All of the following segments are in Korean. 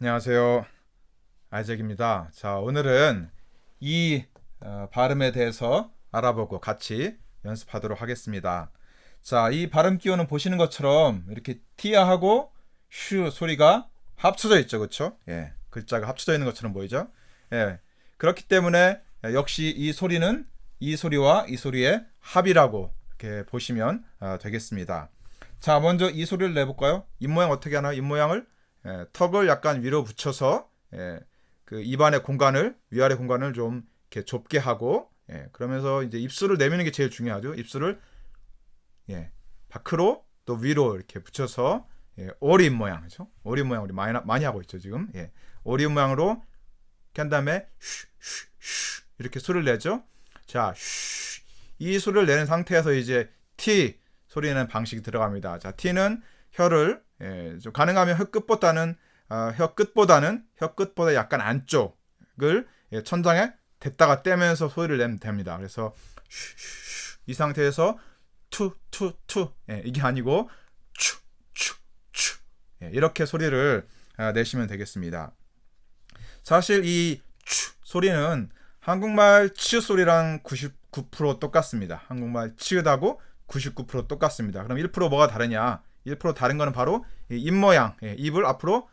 안녕하세요. 아이잭입니다. 자, 오늘은 이 어, 발음에 대해서 알아보고 같이 연습하도록 하겠습니다. 자, 이 발음 기호는 보시는 것처럼 이렇게 티아하고 슈 소리가 합쳐져 있죠. 그렇죠? 예. 글자가 합쳐져 있는 것처럼 보이죠? 예. 그렇기 때문에 역시 이 소리는 이 소리와 이 소리의 합이라고 이렇게 보시면 아, 되겠습니다. 자, 먼저 이 소리를 내볼까요? 입 모양 어떻게 하나요? 입 모양을 예, 턱을 약간 위로 붙여서 예, 그 입안의 공간을 위아래 공간을 좀 이렇게 좁게 하고 예, 그러면서 이제 입술을 내미는 게 제일 중요하죠. 입술을 예, 밖으로 또 위로 이렇게 붙여서 예, 오리 입 모양 그죠? 오리 입 모양 우리 많이 많이 하고 있죠 지금. 예, 오리 입 모양으로 이렇게 한 다음에 슈슈슈 이렇게 소리를 내죠. 자, 슈. 이 소리를 내는 상태에서 이제 T 소리 내는 방식이 들어갑니다. 자, T는 혀를 예, 좀 가능하면 혀 끝보다는 어, 혀 끝보다는 혀 끝보다 약간 안쪽을 예, 천장에 댔다가 떼면서 소리를 내면 됩니다. 그래서 이 상태에서 투투투 예, 이게 아니고 추추추 예, 이렇게 소리를 아, 내시면 되겠습니다. 사실 이 추 소리는 한국말 치읓 소리랑 99% 똑같습니다. 한국말 치읓하고 99% 똑같습니다. 그럼 1% 뭐가 다르냐? 1% 다른 거는 바로 입 모양, 예, 입을 앞으로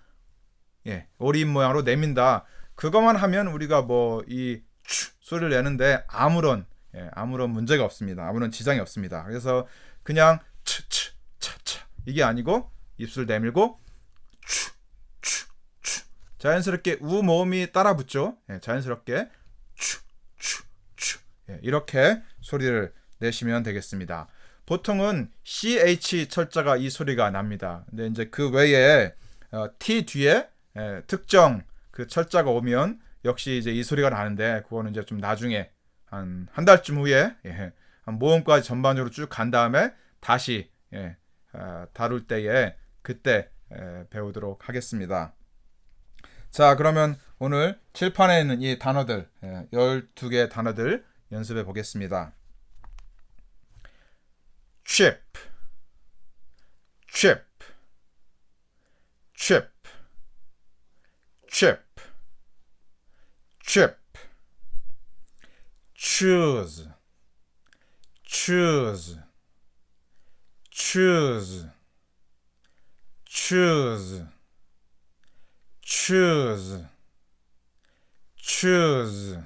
예, 오리 입 모양으로 내민다. 그것만 하면 우리가 뭐 이 소리를 내는데 아무런 예, 아무런 문제가 없습니다. 아무런 지장이 없습니다. 그래서 그냥 츠츠 차차 이게 아니고 입술 내밀고 추추추 자연스럽게 우 모음이 따라 붙죠. 예, 자연스럽게 추추추 예, 이렇게 소리를 내시면 되겠습니다. 보통은 ch 철자가 이 소리가 납니다. 근데 이제 그 외에 어, t 뒤에 예, 특정 그 철자가 오면 역시 이제 이 소리가 나는데 그거는 이제 좀 나중에 한 한 달쯤 후에 예, 한 모음까지 전반적으로 쭉 간 다음에 다시 예, 어, 다룰 때에 그때 예, 배우도록 하겠습니다. 자 그러면 오늘 칠판에 있는 이 단어들 예, 12개 단어들 연습해 보겠습니다. Chip, chip, chip, chip, chip, choose, choose, choose, choose, choose, choose,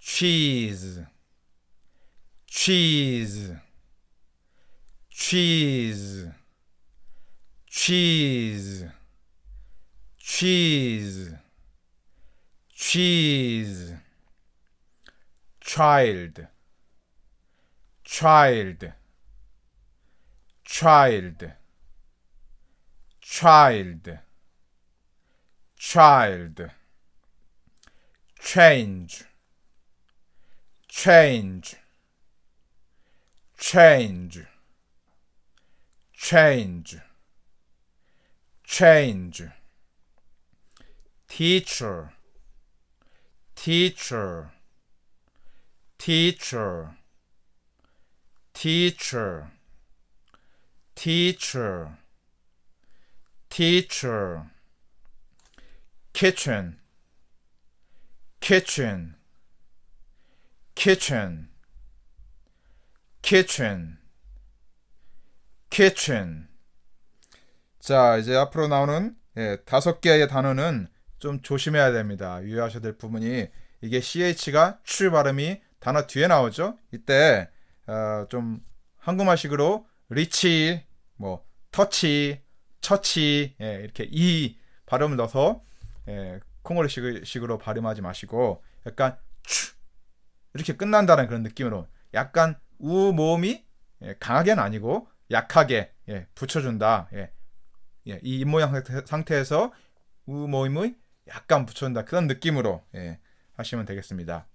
cheese, cheese cheese, cheese, cheese, cheese, child, child, child, child, child, change, change, change change, change. Teacher, teacher, teacher, teacher, teacher, teacher. Kitchen, kitchen, kitchen, kitchen. Kitchen. 자, 이제 앞으로 나오는 예, 다섯 개의 단어는 좀 조심해야 됩니다. 유의하셔야 될 부분이 이게 ch가 추 발음이 단어 뒤에 나오죠. 이때 어, 좀 한국말식으로 리치, 뭐 터치, 처치 예, 이렇게 이 발음을 넣어서 예, 콩어리식으로 발음하지 마시고 약간 추 이렇게 끝난다는 그런 느낌으로 약간 우 모음이 예, 강하게는 아니고 약하게 예, 붙여준다. 예. 예, 이 입모양 상태에서 우모임의 약간 붙여준다. 그런 느낌으로 예, 하시면 되겠습니다.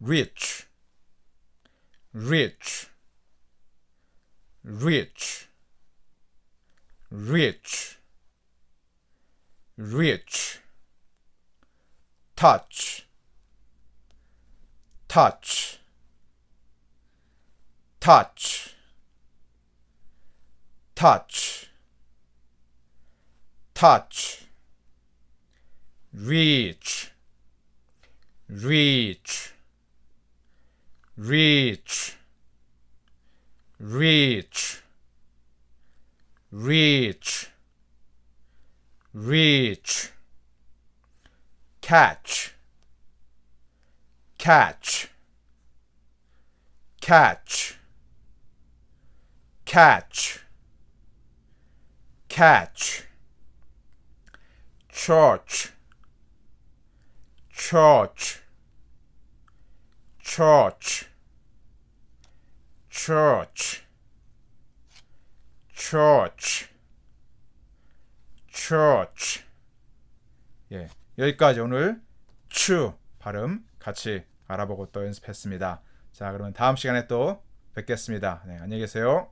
rich, rich, rich, rich, rich, touch, touch, touch. Touch, touch, reach, reach, reach, reach, reach, reach, catch, catch, catch, catch, catch, church, church, church, church, church, church. 예, 여기까지 오늘 추 발음 같이 알아보고 또 연습했습니다. 자, 그러면 다음 시간에 또 뵙겠습니다. 네, 안녕히 계세요.